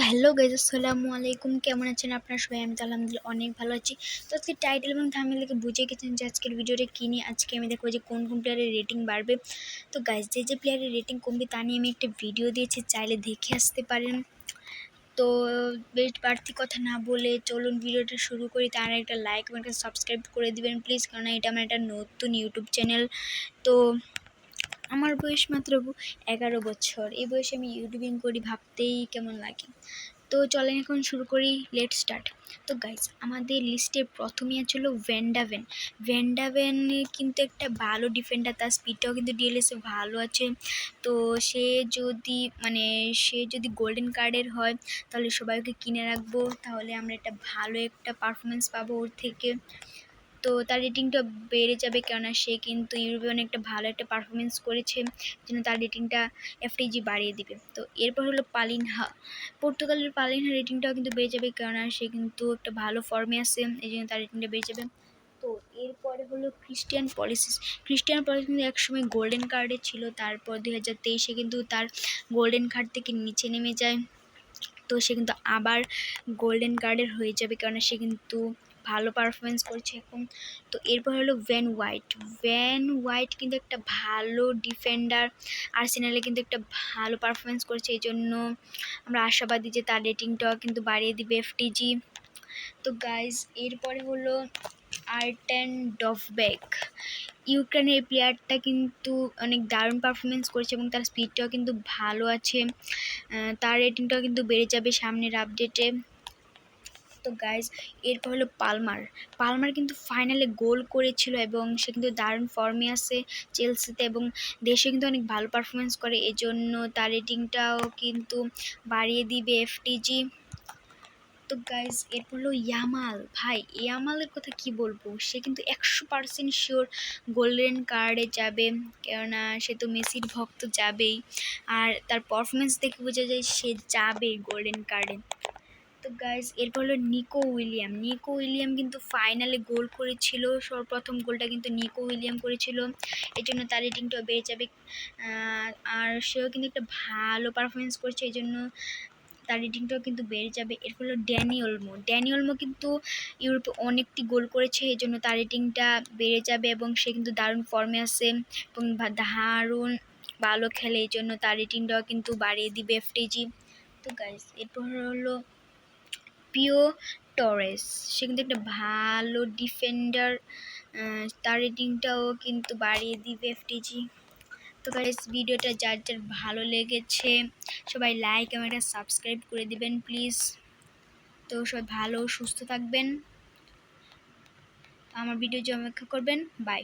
তো hello guys আসসালামু আলাইকুম। কেমন আছেন আপনার সবাই? আমি তো আলহামদুলিল্লাহ অনেক ভালো আছি। তো আজকে টাইটেল এবং থামিল থেকে বুঝে গেছেন যে আজকের ভিডিওটা কী নিয়ে, আজকে আমি দেখব যে কোন কোন প্লেয়ারের রেটিং বাড়বে। তো গাইজ যে যে প্লেয়ারের রেটিং কমবে তা নিয়ে আমি একটা ভিডিও দিয়েছি, চাইলে দেখে আসতে পারেন। তো বেশ বাড়তি কথা না বলে চলুন ভিডিওটা শুরু করি। তার একটা লাইক এবং একটা সাবস্ক্রাইব করে দিবেন প্লিজ কারণ এটা আমার একটা নতুন ইউটিউব চ্যানেল তো আমার বয়স মাত্র এগারো বছর। এই বয়সে আমি ইউটিউবিং করি, ভাবতেই কেমন লাগে। তো চলেন এখন শুরু করি লেট স্টার্ট তো গাইজ আমাদের লিস্টে প্রথমে ছিল ভ্যান্ডাভেন ভ্যান্ডাভেন কিন্তু একটা ভালো ডিফেন্ডার তার স্পিডটাও কিন্তু ডিএলএসে ভালো আছে। তো সে যদি মানে সে যদি গোল্ডেন কার্ডের হয়, তাহলে সবাইকে কিনে রাখব। তাহলে আমরা একটা ভালো একটা পারফরমেন্স পাবো ওর থেকে। তো তার রেটিংটা বেড়ে যাবে কেননা সে কিন্তু ইউরোপে অনেকটা ভালো একটা পারফরমেন্স করেছে জন্য তার রেটিংটা এফটিজি বাড়িয়ে দিবে। তো এরপর হলো পালিনহা। পর্তুগালের পালিনহা রেটিংটাও কিন্তু বেড়ে যাবে কেননা সে কিন্তু একটা ভালো ফর্মে আছে, এই জন্য তার রেটিংটা বেড়ে যাবে। তো এরপরে হলো ক্রিস্টিয়ান পলিসিস ক্রিস্টিয়ান পলিসিস কিন্তু একসময় গোল্ডেন কার্ডে ছিল, তারপর দুই হাজার তেইশে কিন্তু তার গোল্ডেন কার্ড থেকে নিচে নেমে যায়। তো সে কিন্তু আবার গোল্ডেন কার্ডের হয়ে যাবে কেননা সে কিন্তু ভালো পারফরমেন্স করছে এখন তো এরপর হলো ভ্যান হোয়াইট। ভ্যান হোয়াইট কিন্তু একটা ভালো ডিফেন্ডার আর্সেনালে কিন্তু একটা ভালো পারফরমেন্স করছে এই জন্য আমরা আশাবাদী যে তার রেটিংটাও কিন্তু বাড়িয়ে দিবে এফটিজি তো গাইজ এরপরে হলো আর্টেন ডফব্যাক ইউক্রেনের এই প্লেয়ারটা কিন্তু অনেক দারুণ পারফরমেন্স করেছে এবং তার স্পিডটাও কিন্তু ভালো আছে। তার রেটিংটাও কিন্তু বেড়ে যাবে সামনের আপডেটে তো গাইজ এরপর হলো পালমার। পালমার কিন্তু ফাইনালে গোল করেছিল এবং সে কিন্তু দারুণ ফর্মে আছে চেলসিতে এবং দেশে কিন্তু অনেক ভালো পারফরমেন্স করে। এজন্য তার রেটিংটাও কিন্তু বাড়িয়ে দিবে এফটিজি তো গাইজ এরপর হলো ইয়ামাল। ভাই, ইয়ামালের কথা কি বলব? সে কিন্তু একশো পার্সেন্ট শিওর গোল্ডেন কার্ডে যাবে, কেননা সে তো মেসির ভক্ত যাবেই। আর তার পারফরমেন্স দেখে বোঝা যায় সে যাবে গোল্ডেন কার্ডে তো গাইজ এরপর হলো নিকো উইলিয়াম। নিকো উইলিয়াম কিন্তু ফাইনালে গোল করেছিল। সর্বপ্রথম গোলটা কিন্তু নিকো উইলিয়াম করেছিল। এই জন্য তার রেটিংটাও বেড়ে যাবে। আর সেও কিন্তু একটা ভালো পারফরমেন্স করছে। এই জন্য তার রেটিংটাও কিন্তু বেড়ে যাবে। এরপর হলো ড্যানি অলমো ড্যানি অলমো কিন্তু ইউরোপে অনেকটি গোল করেছে। এই জন্য তার রেটিংটা বেড়ে যাবে এবং সে কিন্তু দারুণ ফর্মে আছে এবং দারুণ ভালো খেলে। এই জন্য তার রেটিংটাও কিন্তু বাড়িয়ে দিবে এফটিজি তো গাইজ এরপর হলো পিও টরেস। সে কিন্তু একটা ভালো ডিফেন্ডার। তার রেটিংটাও কিন্তু বাড়িয়ে দিবে এফটিজি তো গাইস ভিডিওটা যার যার ভালো লেগেছে, সবাই লাইক এবং একটা সাবস্ক্রাইব করে দিবেন প্লিজ তো সবাই ভালো সুস্থ থাকবেন। আমার ভিডিও অপেক্ষা করবেন। বাই